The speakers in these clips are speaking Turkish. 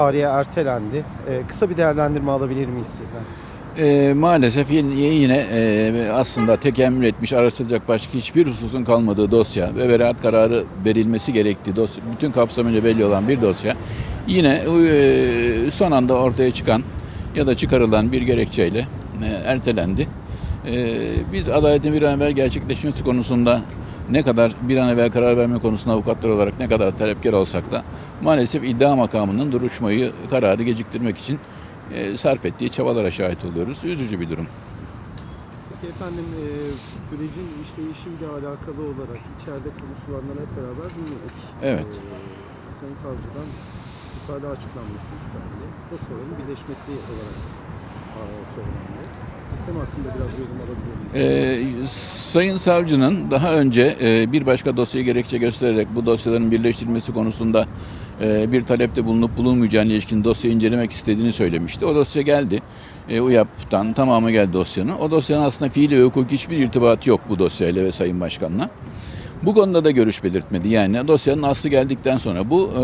Tarihe ertelendi. Ee, kısa bir değerlendirme alabilir miyiz sizden? Ee, maalesef yine, yine e, aslında tekemmül etmiş araştırılacak başka hiçbir hususun kalmadığı dosya ve beraat kararı verilmesi gerektiği dosya, bütün kapsamıyla belli olan bir dosya yine e, son anda ortaya çıkan ya da çıkarılan bir gerekçeyle e, ertelendi. E, biz adaletin bir an evvel gerçekleşmesi konusunda ne kadar bir an evvel karar verme konusunda avukatlar olarak ne kadar talepkar olsak da maalesef iddia makamının duruşmayı, kararı geciktirmek için e, sarf ettiği çabalara şahit oluyoruz. Üzücü bir durum. Peki efendim e, sürecin işleyişiyle alakalı olarak içeride konuşulanları hep beraber dinledik. Evet. Ee, Sayın Savcı'dan mütalaa açıklanması istendi. Dosyaların birleşmesi olarak aa, söylendi. Ee, Sayın Savcı'nın daha önce e, bir başka dosyayı gerekçe göstererek bu dosyaların birleştirilmesi konusunda e, bir talepte bulunup bulunmayacağına ilişkin dosyayı incelemek istediğini söylemişti. O dosya geldi. E, UYAP'tan tamamı geldi dosyanın. O dosyanın aslında fiili ve hukuki hiçbir irtibatı yok bu dosyayla ve Sayın Başkan'la. Bu konuda da görüş belirtmedi. Yani dosyanın aslı geldikten sonra bu e,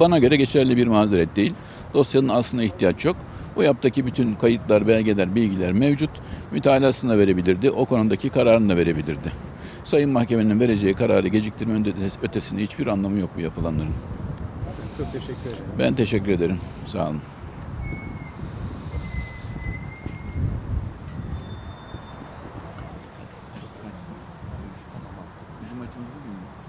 bana göre geçerli bir mazeret değil. Dosyanın aslına ihtiyaç yok. Bu yaptaki bütün kayıtlar, belgeler, bilgiler mevcut. Mütalasını da verebilirdi. O konudaki kararını da verebilirdi. Sayın Mahkemenin vereceği kararı geciktirme ötesinde hiçbir anlamı yok bu yapılanların. Çok teşekkür ederim. Ben teşekkür ederim. Sağ olun. Bizim maçımız bugün mü?